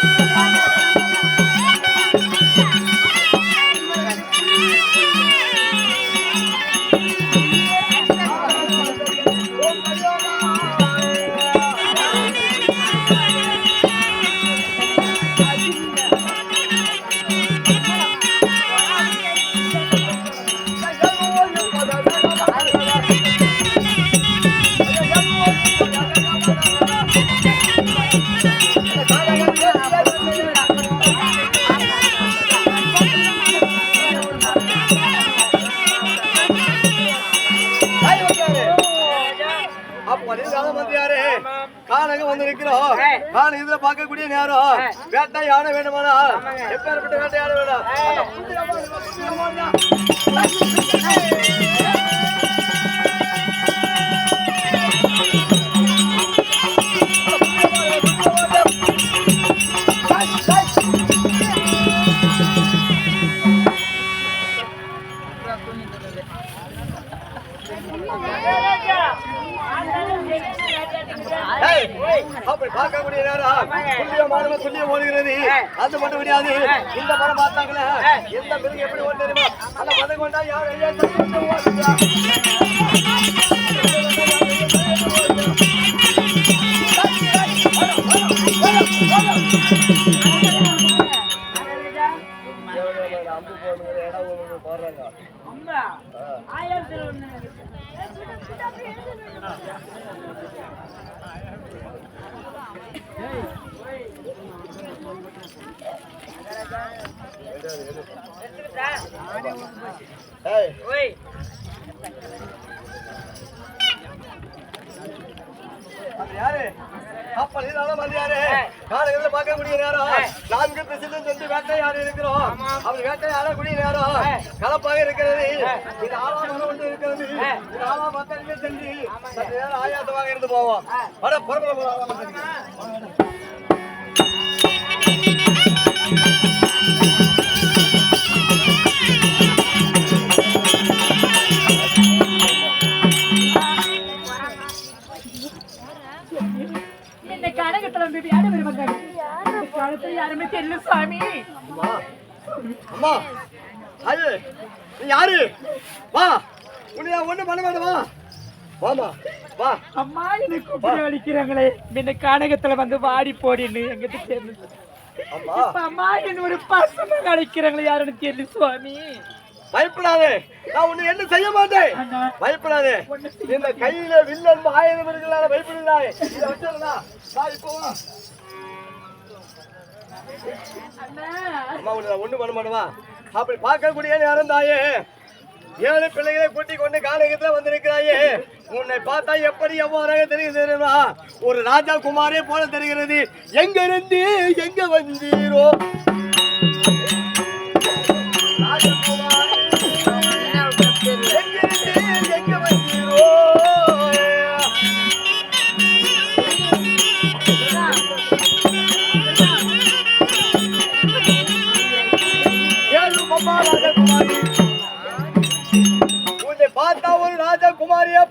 அப்ப காணங்க வந்து நிக்கிறோம் காண இதுல பார்க்கக்கூடிய நேரம். வேட்டையாட வேண்டுமானா? எப்பேற்பட்ட வேட்டையாட வேண்டாம்? அந்த பார்க்கக்கூடிய நேரம் துல்லியமானவன் துல்லியம் ஓடுகிறது. அது மட்டும் கிடையாது இந்த படம் பார்த்தாங்களே? எந்த மிருகம் எப்படி ஓடு தெரியுமா அந்த பதம் கொண்டா யார் ஐயா தட்டு ஓடுறா போடுறாங்க ஏய். அது யாரு மந்தியாரு காலையில பார்க்கக்கூடிய நேரம் நான்கு திசையிலும் சென்று வேட்டையாடி இருக்கிறோம். அவர் வேட்டையாடக்கூடிய நேரம் கலப்பாக இருக்கிறது. இது ஆறாம் மரம் ஒன்று இருக்கிறது இது ஆறாம் மக்களுமே சென்று சற்று நேரம் ஆயாசமாக இருந்து போவோம். வர புறப்பட இந்த கனகத்துல வந்து யாரு வருவாங்க காலத்துல யாருமே தெரியல சுவாமி அம்மா அது யாரு வா உன்னை ஒண்ணு பண்ண மாட்டேன் வா வாமா வா அம்மா எனக்கு கூப்பிட வலிக்கிறாங்களே இந்த கனகத்துல வந்து வாடி போடின்னு எங்கிட்ட தெரியல அம்மா இப்ப அம்மா என்ன ஒரு பசங்க அழைக்கிறாங்களே யாருன்னு தெரியல சுவாமி பயப்படாதே. நான் உன்னை என்ன செய்ய மாட்டேன்? பயப்படாதே. இந்த கையில வில்லன் ஆயுதம் இருக்கிறாங்க பயப்படலாய் இதை வச்சிருந்தா வா இப்போ அம்மா உன்னை நான் ஒண்ணு பண்ண மாட்டேவா அப்படி பார்க்கக்கூடிய நேரம் தாயே. ஏழு பிள்ளைகளை கூட்டி கொண்டு காலகத்துல வந்திருக்கிறாயே. உன்னை பார்த்தா எப்படி எவ்வாறாக தெரியுது தெரியுமா? ஒரு ராஜா குமாரே போல தெரிகிறது. எங்க இருந்து எங்க வந்தீரோ?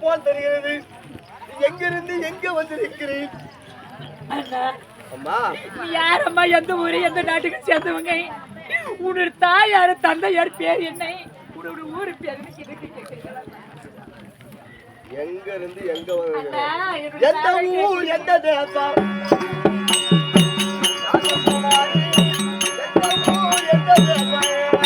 போல் தெரிகிறது. எங்கிருந்து எங்க வந்திருக்கிறீர்? அண்ணா அம்மா? யாரம்மா எந்த ஊரு? எந்த நாட்டுக்கு சேர்ந்தவங்க? உன்னோட தாய் யாரு? தந்தை யார்? பேர் என்ன? உன்னோட ஊரு பேர்? எங்க இருந்து எங்க எந்த ஊர்? எந்த தேசம்? எந்த ஊர், எந்த தேசம்?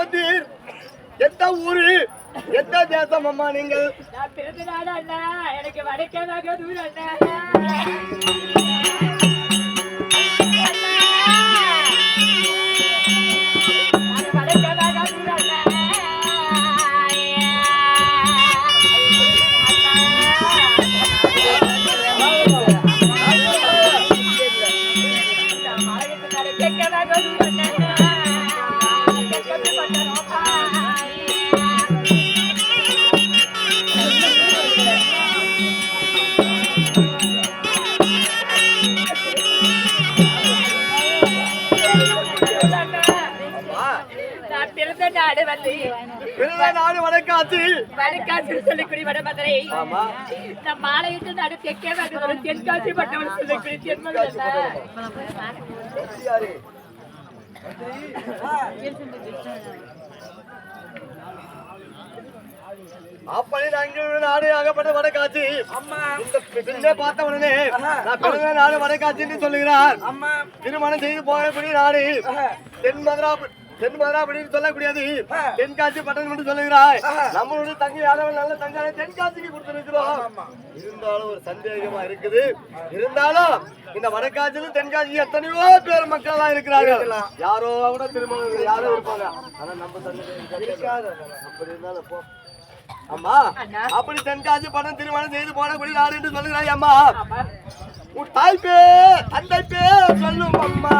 வந்தீர். எந்த ஊரு? எந்த தேசம் அம்மா நீங்கள்? நான் பிறந்த நாடு அண்ணா எனக்கு வடக்கேதாக தூரம் அண்ணா பிறந்த நாடு வடக்காட்சி வடமதுரை. நம் மாலையிட்டு நாடு தெற்கே ஒரு தென்காசி பட்டவன் சொல்லக்கூடிய தென்மகள் யாரு? அப்படி நாங்கள் நாடு ஆகப்பட்ட வடக்காட்சி இந்த பின்னே பார்த்த உடனே நான் பிறந்த நாடு வடக்காட்சின்னு சொல்லுகிறார். திருமணம் செய்து போகக்கூடிய நாடு தென் மதுரா தென் மதுராபடின்னு சொல்லக்கூடியது. தென்காசி பட்டணம் என்று சொல்லுகிறாய். நம்மளுடைய தங்கை யாதவன் நல்ல தங்கான தென்காசிக்கு கொடுத்திருக்கிறோம். இருந்தாலும் ஒரு சந்தேகமா இருக்குது. இருந்தாலும் இந்த வடக்காட்சியிலும் தென்காசி எத்தனையோ பேர் மக்கள் எல்லாம் இருக்கிறார்கள் யாரோ கூட திருமணம் யாரோ இருப்பாங்க. ஆனா நம்ம சந்தேகம் இருக்காது. அப்படி இருந்தாலும் போ. அம்மா. அப்படி தென்காசி படம் திருமணம் செய்து போனபடி நாடு என்று சொல்லுகிறாய் அம்மா. உன் தாய் பேர் தந்தை பேர் சொல்லும் அம்மா.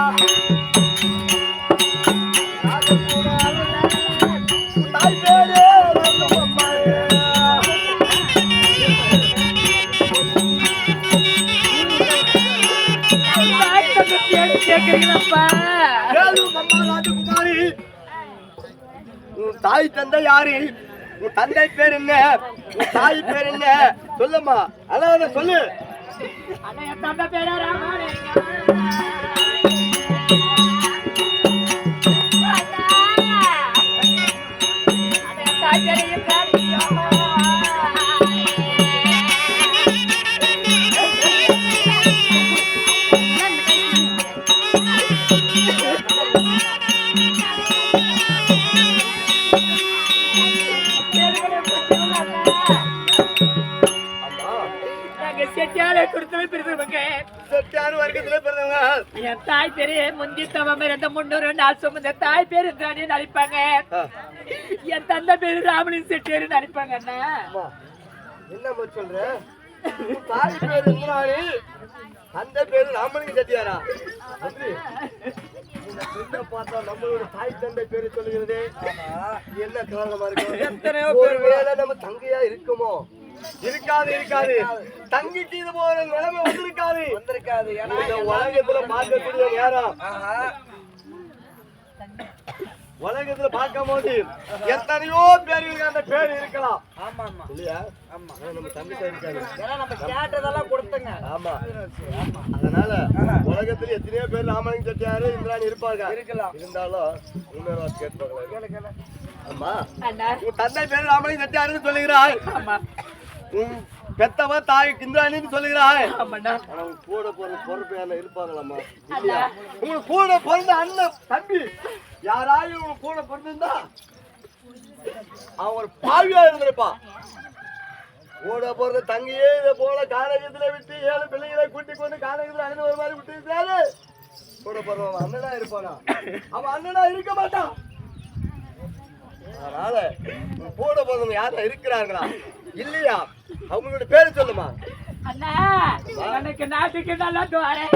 தாய் தாய் தந்தை யாரு உன் தந்தை பேர் என்ன உன் தாய் பேர் என்ன சொல்லுமா அதான் சொல்லு தந்தை பேரா செட்டியால கொடுத்தது பிரிந்தவங்க வர்க்கத்துல பிறந்தவங்க என் தாய் பேரு முந்தி தவம் இருந்த முன்னூறு நாள் சுமந்த தாய் பேரு தானே நடிப்பாங்க ஆ. என் தந்தை பேரு ராமலிங்க செட்டியாரு நடிப்பாங்க அண்ணா. என்னம்மா சொல்ற? தாய் பேர் இந்திராணி தந்தை பேரு ராமலிங்க செட்டியாரா? பார்த்தா நம்மளோட தாய் தந்தை பேரு சொல்லுகிறதே. என்ன காரணமா இருக்கு? ஒருவேளை நம்ம தங்கையா இருக்குமோ? இருக்காது இருக்காது. தங்கிக்கு இது போற நிலைமை வந்திருக்காது. வந்திருக்காது. ஏன்னா இந்த உலகத்துல பார்க்கக்கூடிய நேரம். உலகத்துல பார்க்கும் போது எத்தனையோ பேருக்கு அந்த பேர் இருக்கலாம். ஆமா ஆமா இல்லையா? ஆமா. நம்ம தங்கிட்ட இருக்காது ஏன்னா நம்ம கேட்டதெல்லாம் கொடுத்துங்க. ஆமா. அதனால உலகத்துல எத்தனையோ பேர் ராமலிங்க செட்டியாரு இந்திராணி இருப்பாங்க. இருக்கலாம். இருந்தாலும் இன்னொரு ஆமா. உன் தந்தை பேர் ராமலிங்க செட்டியாருன்னு சொல்லுகிறாய். ஆமா. பெத்தவ தாய் இந்திராணின்னு சொல்லுகிறாய். கூட பிறந்த பொறுப்பு யாரும் இருப்பாங்களாம்மா? இல்லையா? உங்களுக்கு கூட பிறந்த அண்ணன் தம்பி யாராயும் உங்க கூட பிறந்திருந்தா அவன் ஒரு பாவியா இருந்திருப்பான் கூட பிறந்த தங்கியே இதை போல கானகத்துல விட்டு ஏழு பிள்ளைகளை கூட்டி கொண்டு கானகத்துல அண்ணன் ஒரு மாதிரி விட்டு இருக்கிறாரு கூட பிறந்தவன் அண்ணனா இருப்பானா? அவன் அண்ணனா இருக்க மாட்டான். அதனால கூட பிறந்தவங்க யாரும் இருக்கிறாங்களா இல்லையா? அவங்களோட பேரு சொல்லுமா? அண்ணா எனக்கு நாட்டுக்கு நல்லா துவாரே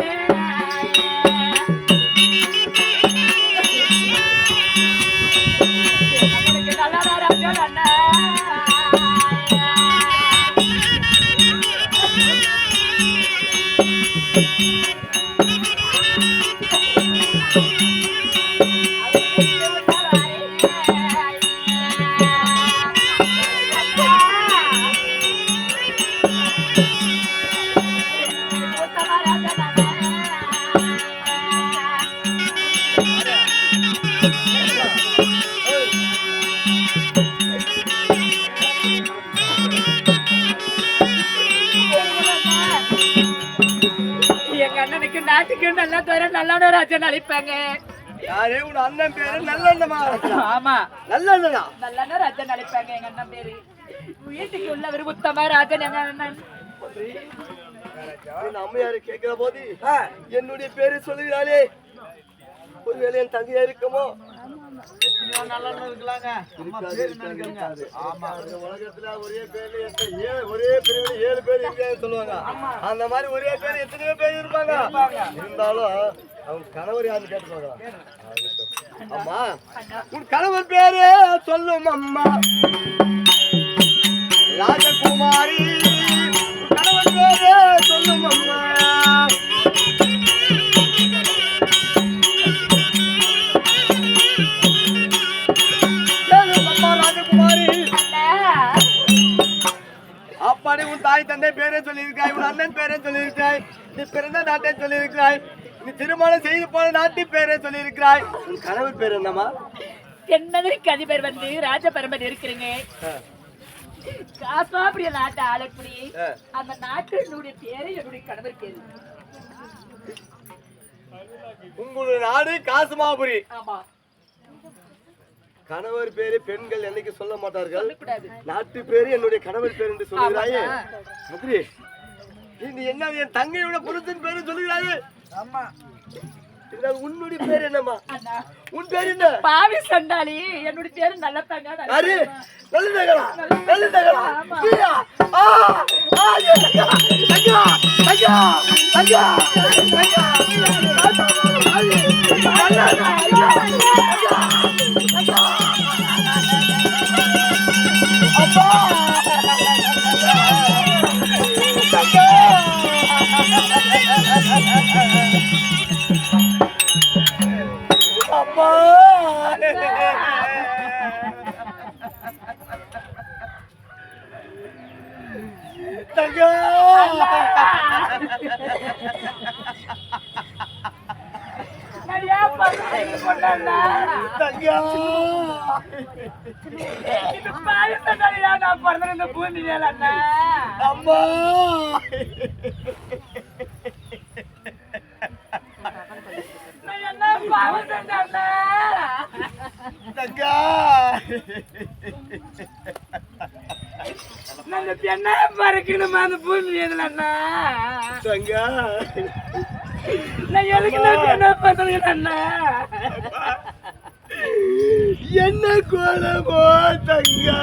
அண்ணனுக்கு நாட்டுக்கு நல்லா தர நல்ல ராஜன் அழைப்பாங்க. யாரே உன் அண்ணன் பேரு நல்லண்ணமா ஆமா. நல்லண்ணனா? நல்ல ராஜன் அழைப்பாங்க எங்க அண்ணன் பேரு. வீட்டுக்கு உள்ளவர் உத்தம ராஜன் எங்க அண்ணன். அம்மையாரு கேட்கிற போது என்னுடைய பேரு சொல்லுகிறாளே. ஒருவேளை என் தங்கையா இருக்குமோ? நல்ல இருக்கலாங்க இந்த உலகத்துல ஒரே பேர்ல ஏழு- ஒரே ஏழு பேர் இருக்காதுன்னு சொல்லுவாங்க அந்த மாதிரி ஒரே பேர் எத்தனையோ பேர் இருப்பாங்க இருந்தாலும் அவங்க கணவர் யாருன்னு கேட்டுப்பாங்க அம்மா உன் கணவர் பேரு சொல்லும் அம்மா ராஜகுமாரி கணவர் பேரு சொல்லும் அம்மா தாய் தந்தை பேரே சொல்லியிருக்காய் உன் அண்ணன் பேரே சொல்லியிருக்காய் நீ பிறந்த நாட்டை சொல்லியிருக்கிறாய் நீ திருமணம் செய்து போன நாட்டின் பேரே சொல்லியிருக்கிறாய். உன் கணவர் பேர் என்னம்மா? என்னதற்கு அதிபர் வந்து ராஜபரம்பர் இருக்கிறீங்க. காசாபுரிய நாட்டு ஆளக்கூடிய. அந்த நாட்டினுடைய பேரு என்னுடைய கணவர் பேரு. உங்களுடைய நாடு காசுமாபுரி ஆமா. கணவர் பேரு பெண்கள் என்னைக்கு சொல்ல மாட்டார்கள் நாட்டு பேரு என்னுடைய கணவர் பேர் என்று சொல்லுகிறாயே. மதுரை நீ என்ன என் தங்கையோட புருஷன் பேரு சொல்லுகிறாயே ஆமா உன்னுடைய பேர் என்னம்மா உன் பேர் என்ன பாவி சண்டாளி என்னுடைய பேரு நல்ல தங்க யாரு நல்ல நகரா நல்ல ஆமா. நீயா? ஆ ஆ தங்கா தங்கா தங்கா தங்கா தங்கா அம்மா தங்கா கொண்டாடுனா? தங்கா நான் இந்த பூமி மேல. அம்மா நான் என்ன பாவி சண்டாளா? பறக்கணுமா அந்த பூமி எதுலண்ணா தங்கா நான் எதுக்கு நான் பெண்ணை பறக்கணும் அண்ணா? என்ன கோலமோ தங்கா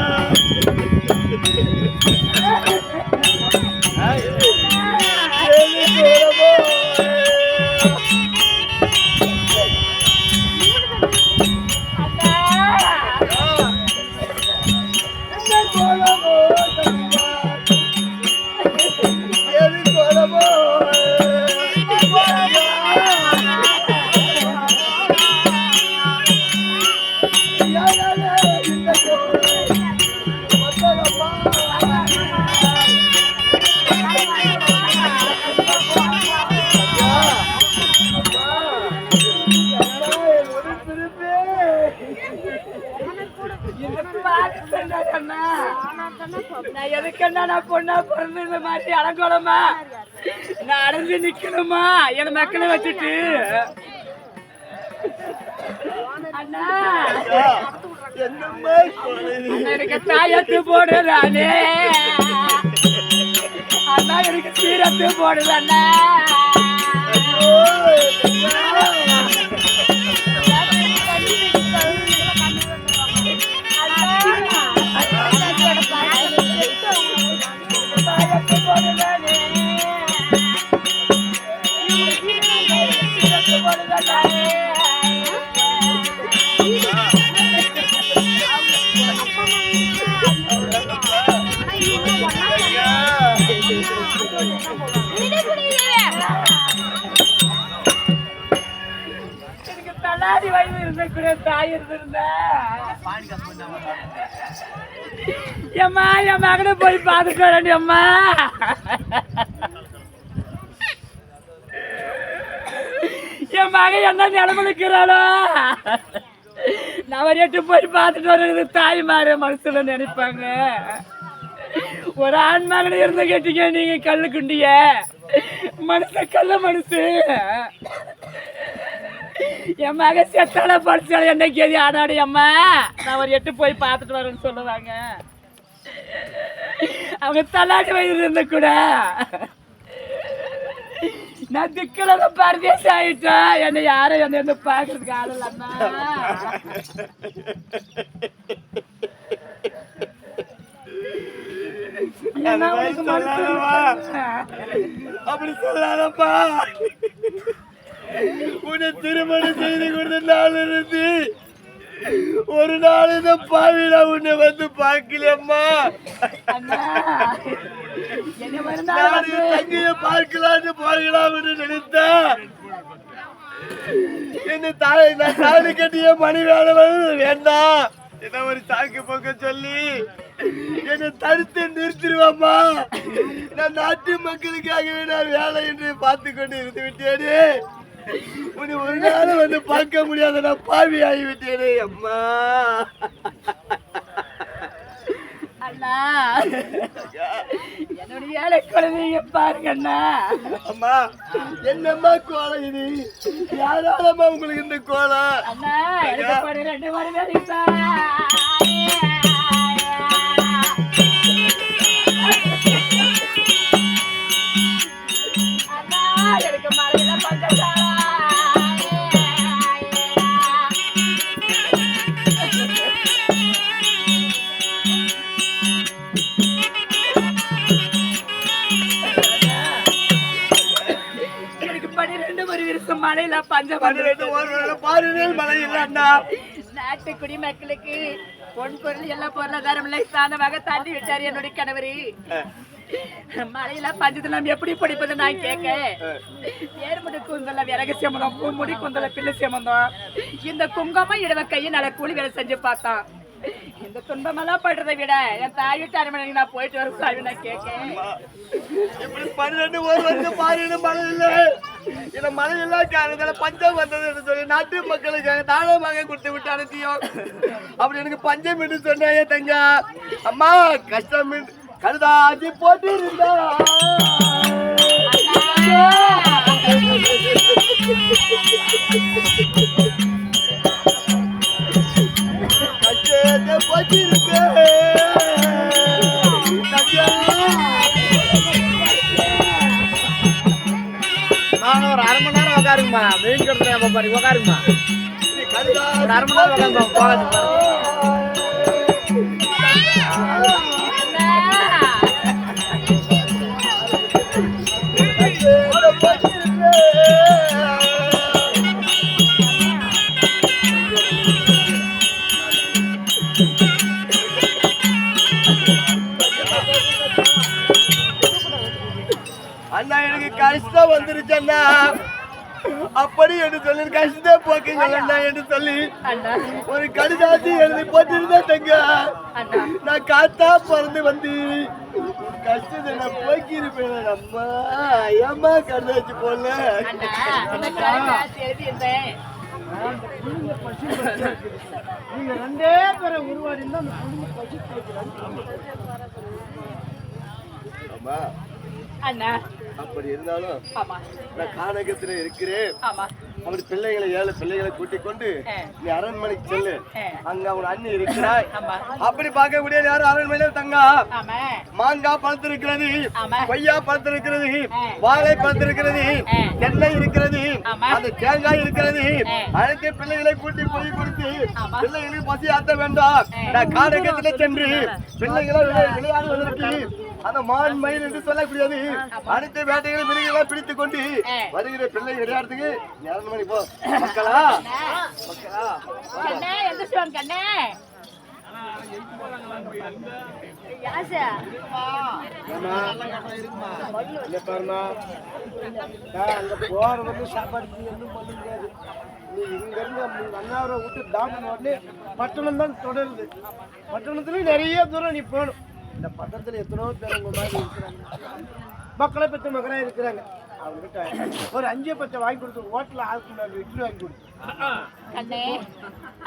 அண்ணா. நான் எதுக்கண்ணா நான் பொண்ணா பிறந்து இந்த மாதிரி அலங்கோலமா நான் அடைஞ்சு நிக்கணுமா என் மக்களை வச்சுட்டு. அண்ணா. எனக்கு தாயத்து போடுறானே. அண்ணா எனக்கு சீரத்து போடுது சீரத்து எனக்கு தள்ளாடி வயது இருந்த கூட தாய் இருந்திருந்தா எம்மா என் மகனை போய் பார்த்துட்டு வரேன் அம்மா என் மகன் என்ன நிலமலுக்கிறாளோ நான் எட்டு போய் பார்த்துட்டு வர்றது தாய் மாற மனசுல நினைப்பாங்க. ஒரு ஆண் மகனை இருந்து கேட்டீங்க நீங்க கல்லு குண்டிய? மனசு கல்ல மனசு. என் மக செத்தால படிச்சால என்ன கேதி ஆடாடி அம்மா? நான் ஒரு எட்டு போய் பார்த்துட்டு வரேன்னு சொல்லுவாங்க. அவங்க தலாட்டு வயது இருந்த கூட. நான் திக்கல பரதேசி ஆயிட்டேன் என்னை யாரும் என்னை வந்து பார்க்கறதுக்கு ஆள் இல்லம்மா அப்படி சொல்லாதப்பா உன்னை திருமணம் செய்து கொடுத்த நாள் இருந்து ஒரு நாள் இந்த பாவில உன்னை வந்து பார்க்கலம்மா தங்கைய பார்க்கலான்னு போகலாம் என்று நினைத்தேன். என்ன தாய் தாலி கட்டிய மணி வேலை வேண்டாம் என்ன ஒரு சாக்கு போக்க சொல்லி. என்னை தடுத்து நிறுத்திடுவாம்மா. நான் நாட்டு மக்களுக்காகவே நான் வேலை என்று பார்த்து கொண்டு இருந்து விட்டேனே. உன்னை ஒரு நாள் வந்து பார்க்க முடியாத நான் பாவி ஆகிவிட்டேனே அம்மா. அண்ணா. ஏழை குழந்தைங்க பாருங்க அம்மா என்னம்மா கோலம் இது? யாராலம்மா உங்களுக்கு இந்த கோலம்? அண்ணா ரெண்டு மணி வேலைக்கு மழையில பஞ்சம் பன்னிரெண்டு வந்துருச்சு. ஒரு பாருங்கள் மழை இல்லைன்னா நாட்டு குடிமக்களுக்கு பொன் பொருள் எல்லா பொருளாதாரம் இல்லை. சாதமாக தாண்டி விட்டார் என்னுடைய கணவரு. மழையில பஞ்சத்துல எப்படி படிப்பது நான் கேட்க? ஏறுமுடி குந்தல விறகு சேமந்தம் பூமுடி குந்தல பிள்ளை சேமந்தம் இந்த குங்குமம் இடவ கையை நல்ல கூலி வேலை செஞ்சு பார்த்தான் இந்த துன்பமெல்லாம் படுறதை விட என் தாய் அரண்மனைக்கு நான் போயிட்டு வர சாமி நான் கேட்க இப்படி பன்னிரெண்டு ஒரு வருஷம் பாருங்க மழை இல்லை இந்த மழை இல்லா காரணத்தால பஞ்சம் வந்தது என்று சொல்லி நாட்டு மக்களுக்கு தானமாக கொடுத்து விட்டு அனுப்பியோம் அப்படி எனக்கு பஞ்சம் என்று சொன்னாயே தங்க. அம்மா கஷ்டம் கருதாதி போட்டு இருந்தா கஷ்டத்தை போட்டிருக்கேன் நான் ஒரு அரை மணி நேரம் உட்காருங்கம்மா மெயின் கட்டுறேன் பாரு உட்காருங்கம்மா ஒரு அரை மணி நேரம் உட்காருங்க போகாது அண்ணா அப்படி என்று சொல்லி போக்குங்க அண்ணா. என்று சொல்லி அண்ணா. ஒரு கடிதாசி எழுதி போட்டிருந்தேன் தங்க. அண்ணா. நான் காத்தா பிறந்து வந்து கஷ்டத்தை நான் போக்கி இருப்பேன் அம்மா ஏம்மா கடிதாச்சு எழுதியிருந்தேன் நீங்க ரெண்டே பேரை உருவாடி இருந்தா அந்த குடும்பம் பசி அம்மா அண்ணா. அப்படி இருந்தாலும் நான் கானகத்துல இருக்கிறேன் அப்படி பிள்ளைகளை ஏழு பிள்ளைகளை கூட்டிக் கொண்டு. நீ அரண்மனைக்கு செல்லு. அங்க அவன் அண்ணி இருக்கிறாய் அப்படி பார்க்க முடியாது யாரும் அரண்மனையில தங்கா மாங்காய் பழுத்திருக்கிறது ஆமா. கொய்யா பழுத்திருக்கிறது. வாழை பழுத்திருக்கிறது. தென்னை இருக்கிறது. அந்த தேங்காய் இருக்கிறது. அனைத்து பிள்ளைகளை கூட்டி போய் கொடுத்து. பிள்ளைகளுக்கு பசி ஆத்த வேண்டாம். நான் காடகத்துல சென்று பிள்ளைகளை விளை- விளையாடுவதற்கு அந்த மான் மயில் என்று சொல்லக்கூடியது. அனைத்து வேட்டைகளை மிருகங்களை பிடித்துக் கொண்டு. வருகிற பிள்ளை விளையாடுறதுக்கு நீ அரண்மனை போ. மக்களா? மக்களா? கண்ணே சாப்பாடு முடியாது. நீ அண்ணாவரை விட்டு உடனே பட்டணம் தான் தொடருது. பட்டணத்துலயும் நிறைய தூரம் நீ போகணும். இந்த பட்டணத்துல எத்தனையோ பேர் உங்க மாதிரி இருக்கிறாங்க. மக்களை பெற்ற மக்களாக இருக்கிறாங்க. அவங்ககிட்ட ஒரு அஞ்சு பச்சை வாங்கி கொடுத்து ஹோட்டலில் ஆளுக்கு இட்லி வாங்கி கொடு கண்ணே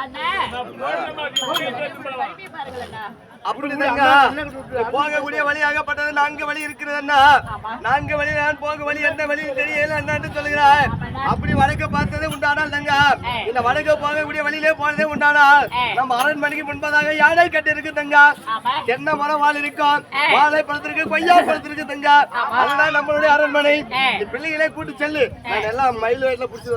அண்ணா. வலிமை பாருங்கள் அண்ணா அப்படி போகக்கூடிய வழி ஆகப்பட்டது நான்கு வழி இருக்கிறது ஆமா. நான்கு வழி நான் போக வழி எந்த வழி தெரியல என்று சொல்லுகிறார். அப்படி வடக்க பார்த்ததே உண்டானால் தங்க. இந்த வடக்க போகக்கூடிய வழியிலே போனதே உண்டானால். நம்ம அரண்மனைக்கு முன்பதாக யானை கட்டி இருக்கு தங்க தென்னை மரம் வாழ் இருக்கும். வாழை பழத்திற்கு கொய்யா பழத்திற்கு தங்க அதுதான் நம்மளுடைய அரண்மனை. பிள்ளைகளை கூட்டு செல்லு. நான் எல்லாம் மயில் வயசுல புடிச்சு